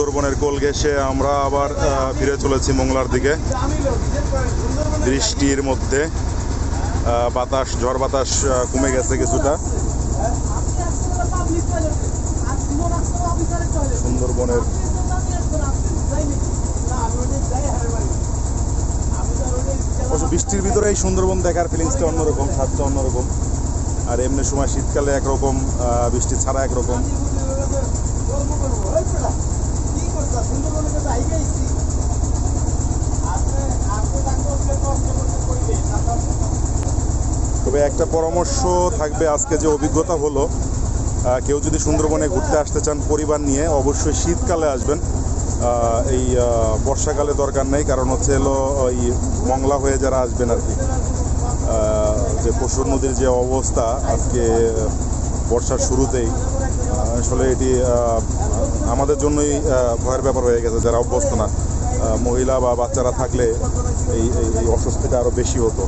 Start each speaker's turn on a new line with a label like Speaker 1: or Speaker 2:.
Speaker 1: সুন্দরবনের কোল ঘেসে আমরা আবার ফিরে চলেছি মোংলার দিকে। বৃষ্টির মধ্যে বাতাস, ঝড় বাতাস কমে গেছে কিছুটা। সুন্দরবনের বৃষ্টির ভিতরে এই সুন্দরবন দেখার ফিলিংসটা অন্যরকম, স্বাদটা অন্যরকম। আর এমনি সময় শীতকালে একরকম বৃষ্টি ছাড়া একরকম। তবে একটা পরামর্শ থাকবে আজকে যে অভিজ্ঞতা হলো কেউ যদি সুন্দরবনে ঘুরতে আসতে চান পরিবার নিয়ে, অবশ্যই শীতকালে আসবেন। এই বর্ষাকালে দরকার নেই, কারণ হচ্ছে এলো ওই মংলা হয়ে যারা আসবেন আর কি। যে পশুর নদীর যে অবস্থা আজকে বর্ষার শুরুতেই আসলে এটি আমাদের জন্যই ভয়ের ব্যাপার হয়ে গেছে, যারা অভ্যস্ত না। মহিলা বা বাচ্চারা থাকলে এই, এই- অস্বস্তিটা আরও বেশি হতো।